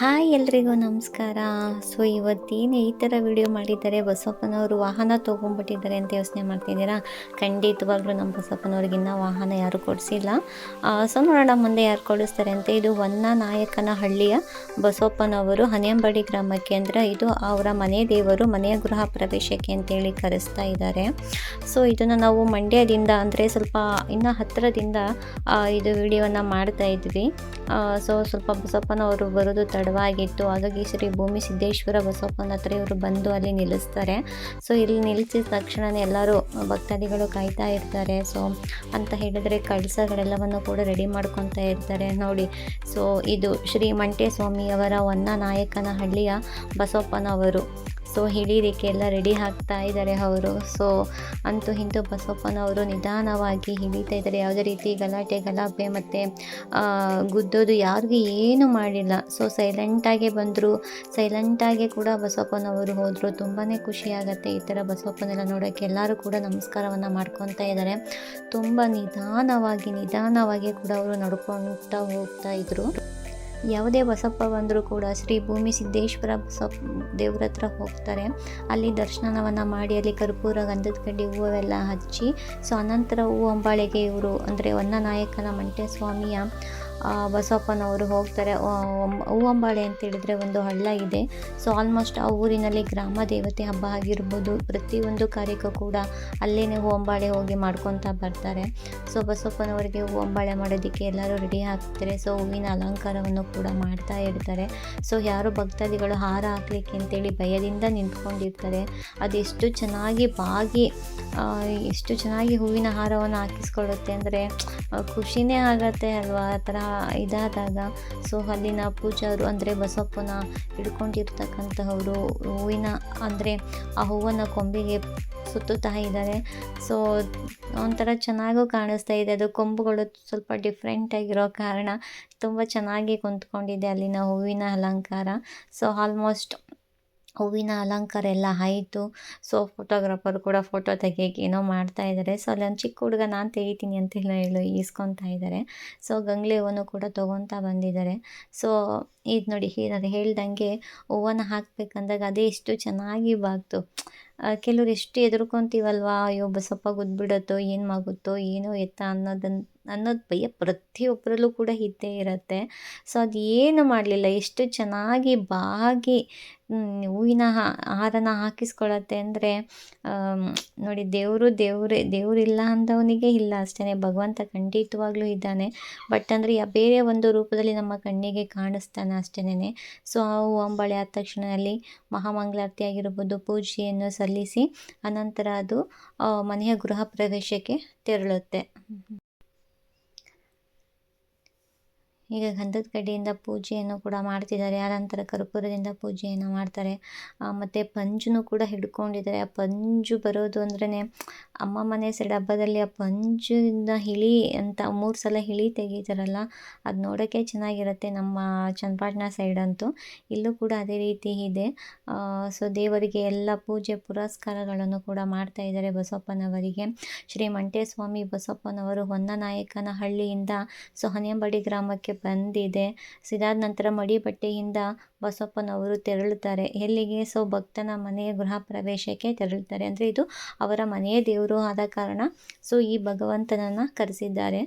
Hi ಎಲ್ರಿಗೂ ನಮಸ್ಕಾರ. So ಇವತ್ತೇನು ಈ ಥರ ವಿಡಿಯೋ ಮಾಡಿದ್ದಾರೆ? ಬಸಪ್ಪನವರು ವಾಹನ ತೊಗೊಂಡ್ಬಿಟ್ಟಿದ್ದಾರೆ ಅಂತ ಯೋಚನೆ ಮಾಡ್ತಿದ್ದೀರಾ ಖಂಡಿತವಾಗ್ಲೂ ನಮ್ಮ ಬಸಪ್ಪನವ್ರಿಗೆ ಇನ್ನೂ ವಾಹನ ಯಾರು ಕೊಡಿಸಿಲ್ಲ. ಸೊ ನೋಡೋಣ ಮುಂದೆ ಯಾರು ಕೊಡಿಸ್ತಾರೆ ಅಂತ. ಇದು ವನ್ನ ನಾಯಕನ ಹಳ್ಳಿಯ ಬಸಪ್ಪನವರು ಹನೆಯಂಬಡಿ ಗ್ರಾಮಕ್ಕೆ ಅಂದರೆ ಇದು ಅವರ ಮನೆ ದೇವರು ಮನೆಯ ಗೃಹ ಪ್ರವೇಶಕ್ಕೆ ಅಂತೇಳಿ ಕರೆಸ್ತಾ ಇದ್ದಾರೆ. ಸೊ ಇದನ್ನು ನಾವು ಮಂಡ್ಯದಿಂದ ಅಂದರೆ ಸ್ವಲ್ಪ ಇನ್ನು ಹತ್ತಿರದಿಂದ ಇದು ವಿಡಿಯೋನ ಮಾಡ್ತಾ ಇದ್ವಿ. ಸೊ ಸ್ವಲ್ಪ ಬಸಪ್ಪನವರು ಬರೋದು ತಡವಾಗಿತ್ತು. ಹಾಗಾಗಿ ಶ್ರೀ ಭೂಮಿ ಸಿದ್ದೇಶ್ವರ ಬಸಪ್ಪನ ಹತ್ರ ಇವರು ಬಂದು ಅಲ್ಲಿ ನಿಲ್ಲಿಸ್ತಾರೆ. ಸೊ ಇಲ್ಲಿ ನಿಲ್ಲಿಸಿದ ತಕ್ಷಣವೇ ಎಲ್ಲರೂ ಭಕ್ತಾದಿಗಳು ಕಾಯ್ತಾ ಇರ್ತಾರೆ. ಸೊ ಅಂತ ಹೇಳಿದರೆ ಕಳಸಗಳೆಲ್ಲವನ್ನು ಕೂಡ ರೆಡಿ ಮಾಡ್ಕೊತಾ ಇರ್ತಾರೆ. ನೋಡಿ ಸೊ ಇದು ಶ್ರೀ ಮಂಟೇಸ್ವಾಮಿಯವರ ಸ್ವಾಮಿಯವರ ನಾಯಕನ ಹಳ್ಳಿಯ ಬಸಪ್ಪನವರು. ಸೊ ಹಿಡೀಲಿಕ್ಕೆ ಎಲ್ಲ ರೆಡಿ ಆಗ್ತಾ ಇದ್ದಾರೆ ಅವರು. ಸೊ ಅಂತೂ ಇಂತೂ ಬಸಪ್ಪನವರು ನಿಧಾನವಾಗಿ ಹಿಡಿತಾ ಇದ್ದಾರೆ. ಯಾವುದೇ ರೀತಿ ಗಲಾಟೆ ಗಲಾಟೆ ಮತ್ತು ಗುದ್ದೋದು ಯಾರಿಗೂ ಏನು ಮಾಡಿಲ್ಲ. ಸೊ ಸೈಲೆಂಟಾಗೆ ಬಂದರು. ಸೈಲೆಂಟಾಗೆ ಕೂಡ ಬಸಪ್ಪನವರು ಹೋದರು. ತುಂಬಾ ಖುಷಿಯಾಗತ್ತೆ ಈ ಥರ ಬಸಪ್ಪನೆಲ್ಲ ನೋಡೋಕ್ಕೆ. ಎಲ್ಲರೂ ಕೂಡ ನಮಸ್ಕಾರವನ್ನು ಮಾಡ್ಕೊತಾ ಇದ್ದಾರೆ. ತುಂಬ ನಿಧಾನವಾಗಿ ನಿಧಾನವಾಗಿ ಕೂಡ ಅವರು ನಡ್ಕೊತಾ ಹೋಗ್ತಾ ಇದ್ರು. ಯಾವುದೇ ಬಸಪ್ಪ ಬಂದರೂ ಕೂಡ ಶ್ರೀ ಭೂಮಿ ಸಿದ್ದೇಶ್ವರ ಬಸಪ್ಪ ದೇವ್ರ ಹತ್ರ ಹೋಗ್ತಾರೆ. ಅಲ್ಲಿ ದರ್ಶನವನ್ನು ಮಾಡಿ, ಅಲ್ಲಿ ಕರ್ಪೂರ, ಗಂಧದ ಕಡ್ಡಿ, ಹೂವೆಲ್ಲ ಹಚ್ಚಿ, ಸೊ ಅನಂತರ ಹೂ ಅಂಬಾಳೆಗೆ ಇವರು ಅಂದರೆ ಹೊನ್ನ ನಾಯಕನ ಮಂಟೇಸ್ವಾಮಿಯ ಆ, ಬಸಪ್ಪನವರು ಹೋಗ್ತಾರೆ. ಹೂವಂಬಾಳೆ ಅಂತ ಹೇಳಿದರೆ ಒಂದು ಹಳ್ಳ ಇದೆ. ಸೊ ಆಲ್ಮೋಸ್ಟ್ ಆ ಊರಿನಲ್ಲಿ ಗ್ರಾಮ ದೇವತೆ ಹಬ್ಬ ಆಗಿರ್ಬೋದು. ಪ್ರತಿಯೊಂದು ಕಾರ್ಯಕ್ಕೂ ಕೂಡ ಅಲ್ಲೇ ಹೂವಂಬಾಳೆ ಹೋಗಿ ಮಾಡ್ಕೊತಾ ಬರ್ತಾರೆ. ಸೊ ಬಸಪ್ಪನವರಿಗೆ ಹೂವಂಬಾಳೆ ಮಾಡೋದಕ್ಕೆ ಎಲ್ಲರೂ ರೆಡಿ ಆಗ್ತಾರೆ. ಸೊ ಹೂವಿನ ಅಲಂಕಾರವನ್ನು ಕೂಡ ಮಾಡ್ತಾ ಇರ್ತಾರೆ. ಸೊ ಯಾರು ಭಕ್ತಾದಿಗಳು ಹಾರ ಹಾಕ್ಲಿಕ್ಕೆ ಅಂತೇಳಿ ಭಯದಿಂದ ನಿಂತ್ಕೊಂಡಿರ್ತಾರೆ. ಅದೆಷ್ಟು ಚೆನ್ನಾಗಿ ಬಾಗಿ ಎಷ್ಟು ಚೆನ್ನಾಗಿ ಹೂವಿನ ಹಾರವನ್ನು ಹಾಕಿಸ್ಕೊಳ್ಳುತ್ತೆ ಅಂದರೆ ಖುಷಿನೇ ಆಗತ್ತೆ ಅಲ್ವಾ? ಆ ಥರ ಇದಾದಾಗ. ಸೊ ಅಲ್ಲಿನ ಪೂಜಾರು ಅಂದರೆ ಬಸಪ್ಪನ ಹಿಡ್ಕೊಂಡಿರ್ತಕ್ಕಂತಹವರು ಹೂವಿನ, ಅಂದರೆ ಆ ಹೂವನ್ನು ಕೊಂಬಿಗೆ ಸುತ್ತುತ್ತಾ ಇದ್ದಾರೆ. ಸೊ ಒಂಥರ ಚೆನ್ನಾಗೂ ಕಾಣಿಸ್ತಾ ಇದೆ. ಅದು ಕೊಂಬುಗಳು ಸ್ವಲ್ಪ ಡಿಫ್ರೆಂಟ್ ಆಗಿರೋ ಕಾರಣ ತುಂಬ ಚೆನ್ನಾಗಿ ಕುಂತ್ಕೊಂಡಿದೆ ಅಲ್ಲಿನ ಹೂವಿನ ಅಲಂಕಾರ. ಸೊ ಆಲ್ಮೋಸ್ಟ್ ಹೂವಿನ ಅಲಂಕಾರ ಎಲ್ಲ ಆಯಿತು. ಸೊ ಫೋಟೋಗ್ರಾಫರ್ ಕೂಡ ಫೋಟೋ ತೆಗಿಯೋಕೆ ಏನೋ ಮಾಡ್ತಾ ಇದ್ದಾರೆ ಸೊ ಅಲ್ಲೊಂದು ಚಿಕ್ಕ ಹುಡುಗ ನಾನು ತೆಗಿತೀನಿ ಅಂತ ಹೇಳಿ ಈಸ್ಕೊತಾ ಇದ್ದಾರೆ ಸೊ ಗಂಗ್ಲಿ ಹೂವನ್ನು ಕೂಡ ತೊಗೊತಾ ಬಂದಿದ್ದಾರೆ ಸೊ ಇದು ನೋಡಿ ನಾನು ಹೇಳ್ದಂಗೆ ಹೂವನ್ನು ಹಾಕ್ಬೇಕಂದಾಗ ಅದೇ ಎಷ್ಟು ಚೆನ್ನಾಗಿ ಬಾಗ್ತು. ಕೆಲವ್ರು ಎಷ್ಟು ಎದುರ್ಕೊತೀವಲ್ವಾ ಅಯ್ಯೋ, ಬಸಪ್ಪ ಗುದ್ಬಿಡುತ್ತೋ, ಏನು ಮಾಗುತ್ತೋ, ಏನೋ ಎತ್ತ ಅನ್ನೋದನ್ನು ಅನ್ನೋದು ಭಯ ಪ್ರತಿಯೊಬ್ಬರಲ್ಲೂ ಕೂಡ ಇದ್ದೇ ಇರುತ್ತೆ. ಸೊ ಅದು ಏನು ಮಾಡಲಿಲ್ಲ. ಎಷ್ಟು ಚೆನ್ನಾಗಿ ಬಾಗಿ ಹೂವಿನ ಹಾರನ ಹಾಕಿಸ್ಕೊಳತ್ತೆ ಅಂದರೆ ನೋಡಿ, ದೇವರು ದೇವರೇ ದೇವರಿಲ್ಲ ಅಂದವನಿಗೆ ಇಲ್ಲ ಅಷ್ಟೇ ಭಗವಂತ ಖಂಡಿತವಾಗ್ಲೂ ಇದ್ದಾನೆ. ಬಟ್ ಅಂದರೆ ಬೇರೆ ಒಂದು ರೂಪದಲ್ಲಿ ನಮ್ಮ ಕಣ್ಣಿಗೆ ಕಾಣಿಸ್ತಾನೆ ಅಷ್ಟೇನೆ ಸೊ, ಆ ಹೂವಂಬಳೆ ಆದ ತಕ್ಷಣ ಅಲ್ಲಿ ಮಹಾಮಂಗಳಾರತಿ ಆಗಿರ್ಬೋದು, ಪೂಜೆಯನ್ನು ಸಲ್ಲಿಸಿ ಅನಂತರ ಅದು ಮನೆಯ ಗೃಹ ಪ್ರವೇಶಕ್ಕೆ ತೆರಳುತ್ತೆ. ಈಗ ಗಂಧದ ಕಡ್ಡಿಯಿಂದ ಪೂಜೆಯನ್ನು ಕೂಡ ಮಾಡ್ತಿದ್ದಾರೆ. ಆನಂತರ ಕರ್ಪೂರದಿಂದ ಪೂಜೆಯನ್ನು ಮಾಡ್ತಾರೆ. ಮತ್ತು ಪಂಜುನು ಕೂಡ ಹಿಡ್ಕೊಂಡಿದ್ದಾರೆ. ಆ ಪಂಜು ಬರೋದು ಅಂದ್ರೇ ಅಮ್ಮ ಮನೆ ಸೈಡ್ ಹಬ್ಬದಲ್ಲಿ ಆ ಪಂಜಿಂದ ಹಿಳಿ ಅಂತ ಮೂರು ಸಲ ಹಿಳಿ ತೆಗೀತಾರಲ್ಲ, ಅದು ನೋಡೋಕ್ಕೆ ಚೆನ್ನಾಗಿರುತ್ತೆ ನಮ್ಮ ಚನ್ನಪಟ್ಟಣ ಸೈಡ್ ಅಂತೂ. ಇಲ್ಲೂ ಕೂಡ ಅದೇ ರೀತಿ ಇದೆ. ಸೊ ದೇವರಿಗೆ ಎಲ್ಲ ಪೂಜೆ ಪುರಸ್ಕಾರಗಳನ್ನು ಕೂಡ ಮಾಡ್ತಾ ಇದ್ದಾರೆ ಬಸಪ್ಪನವರಿಗೆ ಶ್ರೀ ಮಂಟೇಸ್ವಾಮಿ ಬಸಪ್ಪನವರು ಹೊನ್ನನಾಯಕನ ಹಳ್ಳಿಯಿಂದ ಸೊ ಹನೆಯಂಬಡಿ ಗ್ರಾಮಕ್ಕೆ ಬಂದಿದೆ. ಸಿದಾದ ನಂತರ ಮಡಿಬಟ್ಟೆಯಿಂದ ಬಸಪ್ಪನವರು ತೆರಳುತ್ತಾರೆ. ಎಲ್ಲಿಗೆ? ಸೊ, ಭಕ್ತನ ಮನೆಯ ಗೃಹ ಪ್ರವೇಶಕ್ಕೆ ತೆರಳುತ್ತಾರೆ. ಅಂದರೆ ಇದು ಅವರ ಮನೆಯ ದೇವರು ಆದ ಕಾರಣ. ಸೊ, ಈ ಭಗವಂತನನ್ನು ಕರೆಸಿದ್ದಾರೆ.